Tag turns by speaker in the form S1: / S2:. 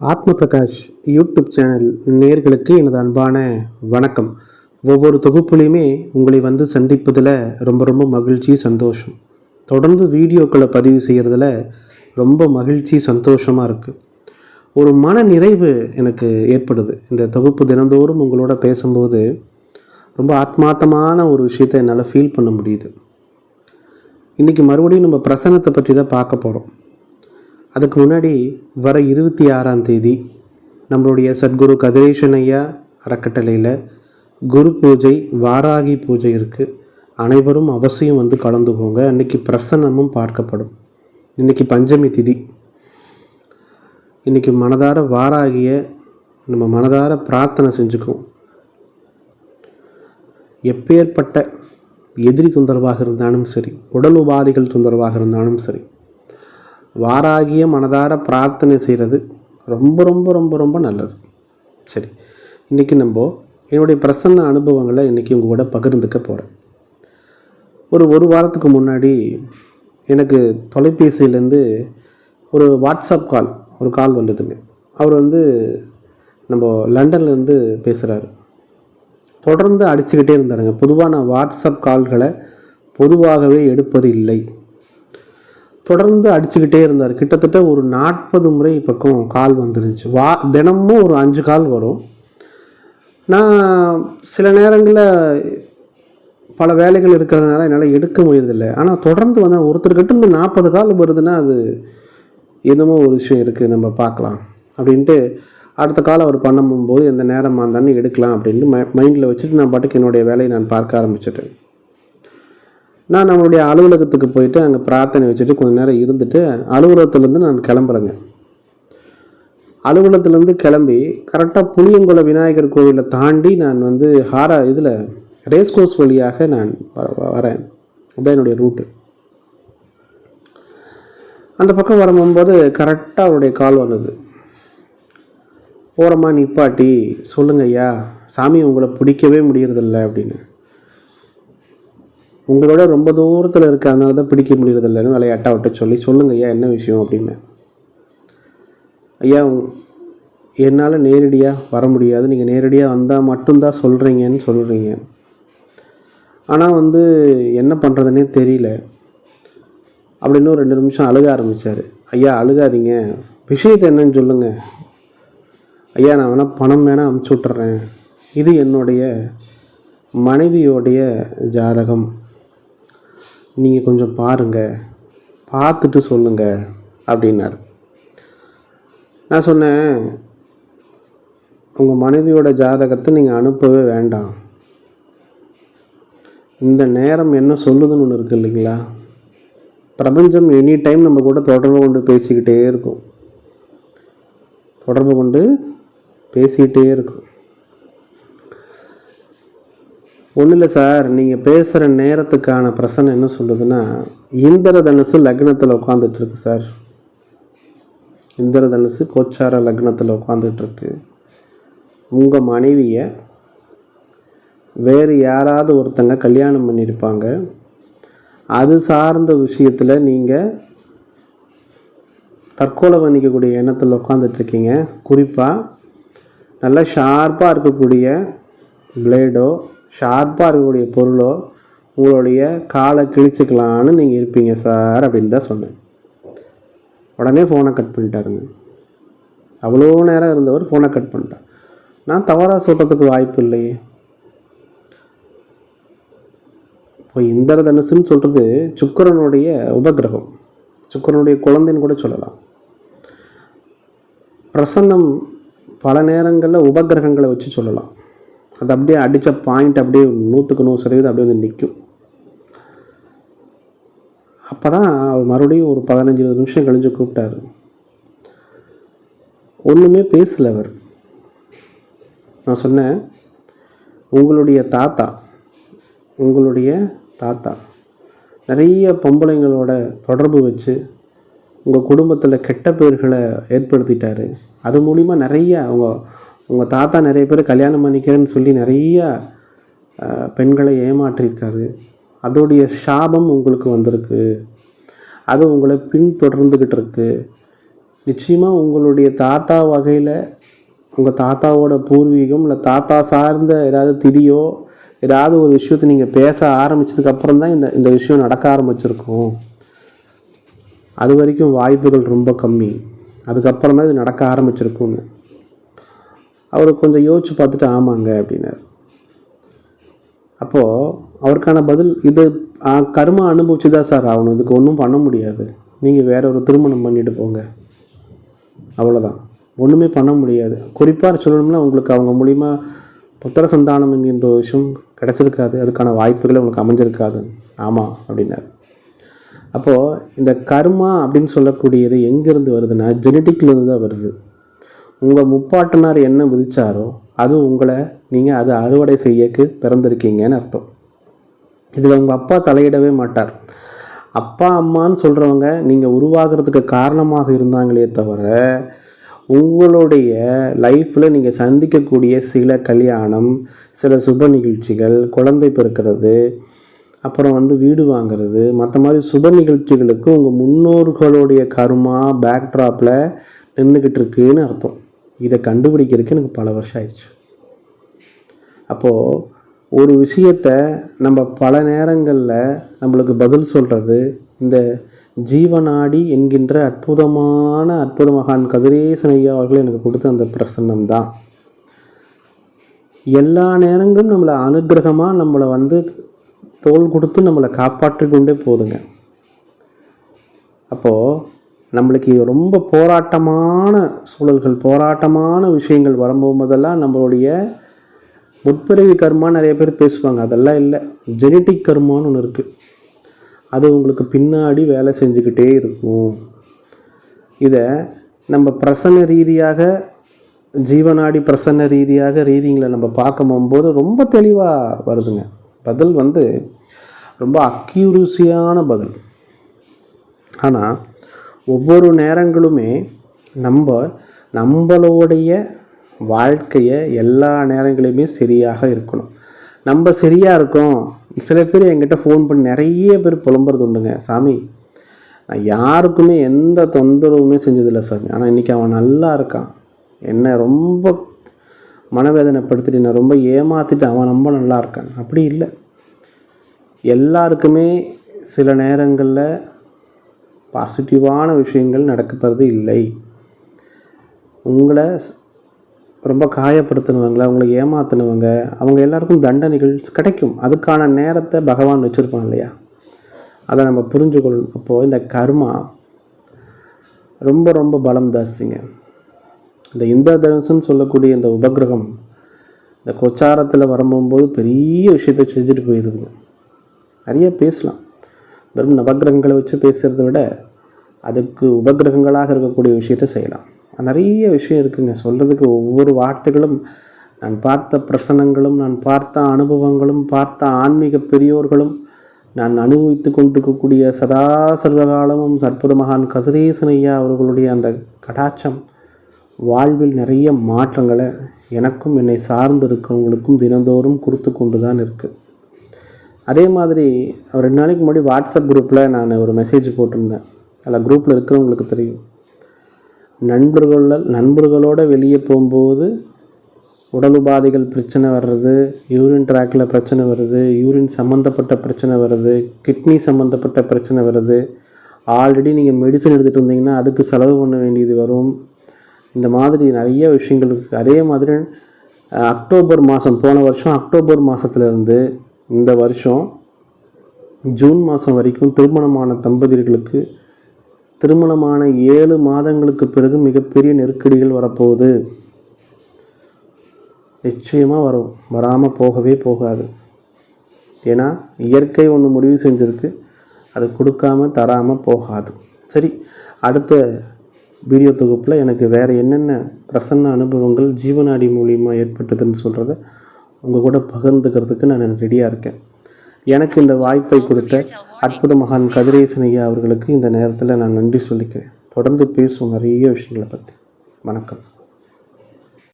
S1: ஆத்ம Prakash YouTube channel நேர்களுக்கு எனது அன்பான வணக்கம். ஒவ்வொரு தொகுப்புலையுமே உங்களை வந்து சந்திப்பதில் ரொம்ப ரொம்ப மகிழ்ச்சி சந்தோஷம். தொடர்ந்து வீடியோக்களை பதிவு செய்கிறதுல ரொம்ப மகிழ்ச்சி சந்தோஷமாக இருக்குது ஒரு மன நிறைவு எனக்கு ஏற்படுது. இந்த தொகுப்பு தினந்தோறும் உங்களோட பேசும்போது ரொம்ப ஆத்மார்த்தமான ஒரு விஷயத்தை என்னால் ஃபீல் பண்ண முடியுது. இன்றைக்கி மறுபடியும் நம்ம பிரசனத்தை பற்றி தான் பார்க்க போகிறோம் அதுக்கு முன்னாடி வர இருபத்தி ஆறாம் தேதி நம்மளுடைய சத்குரு கதிரேஷன் ஐயா அறக்கட்டளையில் குரு பூஜை வாராகி பூஜை இருக்குது அனைவரும் அவசியம் வந்து கலந்துக்கோங்க. அன்றைக்கி பிரசன்னமும் பார்க்கப்படும். இன்றைக்கி பஞ்சமி திதி. இன்றைக்கி மனதார வாராகிய நம்ம மனதார பிரார்த்தனை செஞ்சுக்குவோம். எப்பேற்பட்ட எதிரி தொந்தரவாக இருந்தாலும் சரி உடல் உபாதைகள் தொந்தரவாக இருந்தாலும் சரி வாராகிய மனதார பிரார்த்தனை செய்கிறது. ரொம்ப ரொம்ப ரொம்ப ரொம்ப நல்லது. சரி இன்றைக்கி நம்ம என்னுடைய பிரசன்ன அனுபவங்களை இன்றைக்கி உங்கள் கூட பகிர்ந்துக்க போகிறேன் ஒரு ஒரு வாரத்துக்கு முன்னாடி எனக்கு தொலைபேசியிலேருந்து ஒரு வாட்ஸ்அப் கால் ஒரு கால் வந்ததுங்க. அவர் வந்து நம்ம லண்டன்லேருந்து பேசுகிறாரு தொடர்ந்து அடிச்சுக்கிட்டே இருந்தாருங்க. பொதுவாக நான் வாட்ஸ்அப் கால்களை பொதுவாகவே எடுப்பது இல்லை. தொடர்ந்து அடிச்சுக்கிட்டே இருந்தார். கிட்டத்தட்ட ஒரு நாற்பது முறை பக்கம் கால் வந்துருந்துச்சு. வா தினமும் ஒரு அஞ்சு கால் வரும். நான் சில நேரங்களில் பல வேலைகள் இருக்கிறதுனால என்னால் எடுக்க முடியறதில்லை. ஆனால் தொடர்ந்து வந்து ஒருத்தர்கிட்ட இருந்து நாற்பது கால் வருதுன்னா அது என்னமோ ஒரு விஷயம் இருக்குது நம்ம பார்க்கலாம் அப்படின்ட்டு அடுத்த கால் அவர் பண்ணும்போது எந்த நேரமாக இருந்தாலும் எடுக்கலாம் அப்படின்ட்டு மை மைண்டில் வச்சுட்டு நான் பாட்டுக்கு என்னுடைய வேலையை நான் பார்க்க ஆரம்பிச்சிட்டேன். நான் நம்மளுடைய அலுவலகத்துக்கு போயிட்டு அங்கே பிரார்த்தனை வச்சுட்டு கொஞ்ச நேரம் இருந்துட்டு அலுவலகத்துலேருந்து நான் கிளம்புறேங்க. அலுவலகத்துலேருந்து கிளம்பி கரெக்டாக புளியங்குள விநாயகர் கோவிலை தாண்டி நான் வந்து ஹாரா இதில் ரேஸ் கோர்ஸ் வழியாக நான் வ- வரேன். அதுதான் என்னுடைய ரூட்டு அந்த பக்கம் வரும்போது கரெக்டாக அவருடைய கால் வந்தது. ஓரமாக நிப்பாட்டி சொல்லுங்க ஐயா சாமி உங்களை பிடிக்கவே முடியறதில்ல அப்படின்னு. உங்களோட ரொம்ப தூரத்தில் இருக்க அதனால தான் பிடிக்க முடியறதில்லன்னு விளையாட்டா விட்ட சொல்லி சொல்லுங்கள் ஐயா என்ன விஷயம் அப்படின்னு. ஐயா என்னால் நேரடியாக வர முடியாது. நீங்கள் நேரடியாக வந்தால் மட்டும்தான் சொல்கிறீங்கன்னு சொல்கிறீங்க ஆனால் வந்து என்ன பண்ணுறதுனே தெரியல. அப்படின்னு ஒரு ரெண்டு நிமிஷம் அழுக ஆரம்பித்தார் ஐயா அழுகாதீங்க. விஷயத்தை என்னன்னு சொல்லுங்கள் ஐயா நான் வேணால் பணம் வேணால் அமுச்சு விட்டுறேன். இது என்னுடைய மனைவியோடைய ஜாதகம். நீங்கள் கொஞ்சம் பாருங்கள் பார்த்துட்டு சொல்லுங்கள் அப்படின்னார். நான் சொன்னேன் உங்கள் மனைவியோட ஜாதகத்தை நீங்கள் அனுப்பவே வேண்டாம். இந்த நேரம் என்ன சொல்லுதுன்னு ஒன்று இருக்கு இல்லைங்களா? பிரபஞ்சம் எனி டைம் நம்ம கூட தொடர்பு கொண்டு பேசிக்கிட்டே இருக்கும். தொடர்பு கொண்டு பேசிக்கிட்டே இருக்கும். ஒன்றும் இல்லை சார் நீங்கள் பேசுகிற நேரத்துக்கான பிரச்சனை என்ன சொல்லுதுன்னா இந்திர தனுசு லக்னத்தில் உட்காந்துட்டு இருக்கு சார். இந்திர தனுசு கோச்சார லக்னத்தில் உட்காந்துட்டு இருக்கு உங்கள் மனைவியை வேறு யாராவது ஒருத்தங்க கல்யாணம் பண்ணியிருப்பாங்க அது சார்ந்த விஷயத்தில் நீங்கள் தற்கொலை பண்ணிக்கக்கூடிய எண்ணத்தில் உட்காந்துட்ருக்கீங்க குறிப்பாக நல்லா ஷார்ப்பாக இருக்கக்கூடிய பிளேடோ ஷார்ப்பாக இருக்கக்கூடிய பொருளோ உங்களுடைய காலை கிழிச்சிக்கலான்னு நீங்கள் இருப்பீங்க சார் அப்படின்னு தான் சொன்னேன். உடனே ஃபோனை கட் பண்ணிட்டாருங்க. அவ்வளோ நேரம் இருந்தவர் ஃபோனை கட் பண்ணிட்டார். நான் தவறாக சொல்கிறதுக்கு வாய்ப்பு இல்லையே. இப்போ இந்திர தனுசுன்னு சொல்கிறது சுக்கிரனுடைய உபகிரகம். சுக்கிரனுடைய குழந்தைன்னு கூட சொல்லலாம். பிரசன்னம் பல நேரங்களில் உபகிரகங்களை வச்சு சொல்லலாம். அது அப்படியே அடித்த பாயிண்ட் அப்படியே நூற்றுக்கு நூறு சதவீதம் அப்படியே வந்து நிற்கும். அப்போ தான் அவர் மறுபடியும் ஒரு பதினஞ்சு இருபது நிமிஷம் கழிஞ்சு கூப்பிட்டாரு. ஒன்றுமே பேசல அவர். நான் சொன்னேன் உங்களுடைய தாத்தா உங்களுடைய தாத்தா நிறைய பொம்பளைங்களோட தொடர்பு வச்சு உங்கள் குடும்பத்தில் கெட்ட பேர்களை ஏற்படுத்திட்டார். அது மூலிமா நிறைய அவங்க உங்கள் தாத்தா நிறைய பேர் கல்யாணம் பண்ணிக்கிறேன்னு சொல்லி நிறைய பெண்களை ஏமாற்றியிருக்காரு. அதோடைய சாபம் உங்களுக்கு வந்திருக்கு. அது உங்களை பின்தொடர்ந்துக்கிட்டு இருக்கு நிச்சயமாக உங்களுடைய தாத்தா வகையில் உங்கள் தாத்தாவோட பூர்வீகம் இல்லை தாத்தா சார்ந்த ஏதாவது திதியோ ஏதாவது ஒரு விஷயத்தை நீங்கள் பேச ஆரம்பித்ததுக்கப்புறம் தான் இந்த இந்த விஷயம் நடக்க ஆரம்பிச்சிருக்கும். அது வரைக்கும் வாய்ப்புகள் ரொம்ப கம்மி. அதுக்கப்புறம் தான் இது நடக்க ஆரம்பிச்சிருக்கும்னு. அவர் கொஞ்சம் யோசித்து பார்த்துட்டு ஆமாங்க அப்படின்னார். அப்போது அவருக்கான பதில் இது கர்மா அனுபவிச்சு தான் சார் ஆகணும். இதுக்கு ஒன்றும் பண்ண முடியாது. நீங்கள் வேற ஒரு திருமணம் பண்ணிட்டு போங்க. அவ்வளோதான் ஒன்றுமே பண்ண முடியாது. குறிப்பாக சொல்லணும்னா உங்களுக்கு அவங்க மூலிமா புத்திர சந்தானம் என்கின்ற ஒரு விஷயம் கிடச்சிருக்காது. அதுக்கான வாய்ப்புகள் உங்களுக்கு அமைஞ்சிருக்காது. ஆமாம் அப்படின்னார். அப்போது இந்த கர்மா அப்படின்னு சொல்லக்கூடியது எங்கேருந்து வருதுன்னா ஜெனட்டிக்லேருந்து தான் வருது. உங்கள் முப்பாட்டனார் என்ன விதிச்சாரோ அது உங்களை நீங்கள் அதை அறுவடை செய்யக்கு பிறந்திருக்கீங்கன்னு அர்த்தம். இதில் உங்கள் அப்பா தலையிடவே மாட்டார். அப்பா அம்மான்னு சொல்கிறவங்க நீங்கள் உருவாகிறதுக்கு காரணமாக இருந்தாங்களே தவிர உங்களுடைய லைஃப்பில் நீங்கள் சந்திக்கக்கூடிய சில கல்யாணம் சில சுப நிகழ்ச்சிகள் குழந்தை பிறக்கிறது அப்புறம் வந்து வீடு வாங்குறது மற்ற மாதிரி சுப நிகழ்ச்சிகளுக்கு உங்கள் முன்னோர்களுடைய கருமா பேக்ட்ராப்பில் நின்றுக்கிட்டு இருக்குன்னு அர்த்தம். இதை கண்டுபிடிக்கிறதுக்கு எனக்கு பல வருஷம் ஆயிடுச்சு. அப்போது ஒரு விஷயத்தை நம்ம பல நேரங்களில் நம்மளுக்கு பதில் சொல்கிறது இந்த ஜீவநாடி என்கின்ற அற்புதமான அற்புத மகான் கதிரேசன் ஐயா அவர்கள் எனக்கு கொடுத்த அந்த பிரசன்னம் தான் எல்லா நேரங்களும் நம்மளை அனுக்கிரகமாக நம்மளை வந்து தோல் கொடுத்து நம்மளை காப்பாற்றி கொண்டே போதுங்க. அப்போது நம்மளுக்கு இது ரொம்ப போராட்டமான சூழல்கள் போராட்டமான விஷயங்கள் வரும்போதெல்லாம் நம்மளுடைய முற்பிறவி கர்மா நிறைய பேர் பேசுவாங்க. அதெல்லாம் இல்லை. ஜெனட்டிக் கர்மான்னு ஒன்று இருக்குது அது உங்களுக்கு பின்னாடி வேலை செஞ்சுக்கிட்டே இருக்கும். இதை நம்ம பிரசன்ன ரீதியாக ஜீவநாடி பிரசன்ன ரீதியாக ரீதிங்களை நம்ம பார்க்க போகும்போது ரொம்ப தெளிவாக வருதுங்க. பதில் வந்து ரொம்ப அக்யூரஸியான பதில். ஆனால் ஒவ்வொரு நேரங்களுமே நம்ம நம்மளுடைய வாழ்க்கையை எல்லா நேரங்களையுமே சரியாக இருக்கணும். நம்ம சரியாக இருக்கோம். சில பேர் என்கிட்ட ஃபோன் பண்ணி நிறைய பேர் புலம்புறது உண்டுங்க. சாமி நான் யாருக்குமே எந்த தொந்தரவுமே செஞ்சதில்லை சாமி. ஆனால் இன்றைக்கி அவன் நல்லா இருக்கான். என்னை ரொம்ப மனவேதனைப்படுத்திட்டு என்னை ரொம்ப ஏமாற்றிட்டு அவன் ரொம்ப நல்லா இருக்கான். அப்படி இல்லை. எல்லாருக்குமே சில நேரங்களில் பாசிட்டிவான விஷயங்கள் நடக்கப்படுறது இல்லை. உங்களை ரொம்ப காயப்படுத்தினவங்கள உங்களை ஏமாத்தினவங்க அவங்க எல்லாருக்கும் தண்டனைகள் கிடைக்கும். அதுக்கான நேரத்தை பகவான் வச்சுருப்பான் இல்லையா? அதை நம்ம புரிஞ்சுக்கொள்ளணும். அப்போது இந்த கர்மா ரொம்ப ரொம்ப பலம் ஜாஸ்திங்க. இந்த இந்திர தனுசுன்னு சொல்லக்கூடிய இந்த உபகிரகம் இந்த கொச்சாரத்தில் வரும்போது பெரிய விஷயத்தை செஞ்சுட்டு போயிடுதுங்க நிறைய பேசலாம். வெறும் நவக்கிரகங்களை வச்சு பேசுகிறத விட அதுக்கு உபகிரகங்களாக இருக்கக்கூடிய விஷயத்தை செய்யலாம். நிறைய விஷயம் இருக்குங்க. சொல்கிறதுக்கு ஒவ்வொரு வார்த்தைகளும் நான் பார்த்த பிரசனங்களும் நான் பார்த்த அனுபவங்களும் பார்த்த ஆன்மீக பெரியோர்களும் நான் அனுபவித்து கொண்டிருக்கக்கூடிய சதா சர்வகாலமும் அற்புத மகான் கதிரேசனையா அவர்களுடைய அந்த கடாட்சம் வாழ்வில் நிறைய மாற்றங்களை எனக்கும் என்னை சார்ந்து இருக்கிறவங்களுக்கும் தினந்தோறும் கொடுத்து கொண்டு தான் இருக்குது அதே மாதிரி ஒரு ரெண்டு நாளைக்கு முன்னாடி வாட்ஸ்அப் குரூப்பில் நான் ஒரு மெசேஜ் போட்டிருந்தேன். அதில் குரூப்பில் இருக்கிறவங்களுக்கு தெரியும். நண்பர்களில் நண்பர்களோடு வெளியே போகும்போது உடல் உபாதைகள் பிரச்சனை வர்றது யூரின் ட்ராக்கில் பிரச்சனை வருது யூரின் சம்மந்தப்பட்ட பிரச்சனை வருது கிட்னி சம்மந்தப்பட்ட பிரச்சனை வருது ஆல்ரெடி நீங்கள் மெடிசன் எடுத்துகிட்டு இருந்தீங்கன்னா அதுக்கு செலவு பண்ண வேண்டியது வரும். இந்த மாதிரி நிறைய விஷயங்கள் இருக்குது அதே மாதிரி அக்டோபர் மாதம் போன வருஷம் அக்டோபர் மாதத்துலேருந்து இந்த வருஷம் ஜூன் மாதம் வரைக்கும் திருமணமான தம்பதியர்களுக்கு திருமணமான ஏழு மாதங்களுக்கு பிறகு மிகப்பெரிய நெருக்கடிகள் வரப்போகுது. நிச்சயமாக வரும். வராமல் போகவே போகாது. ஏன்னா இயற்கை ஒன்று முடிவு செஞ்சிருக்கு. அது கொடுக்காம தராமல் போகாது. சரி அடுத்த வீடியோ தொகுப்பில் எனக்கு வேறு என்னென்ன பிரசன்ன அனுபவங்கள் ஜீவநாடி மூலியமாக ஏற்பட்டதுன்னு சொல்கிறத உங்கள் கூட பகிர்ந்துக்கிறதுக்கு நான் ரெடியாக இருக்கேன். எனக்கு இந்த வாய்ப்பை கொடுத்த அற்புத மகான் கதிரேசன் ஐயா அவர்களுக்கு இந்த நேரத்தில் நான் நன்றி சொல்லிக்கிறேன். தொடர்ந்து பேசுவோம் நிறைய விஷயங்களை பற்றி வணக்கம்.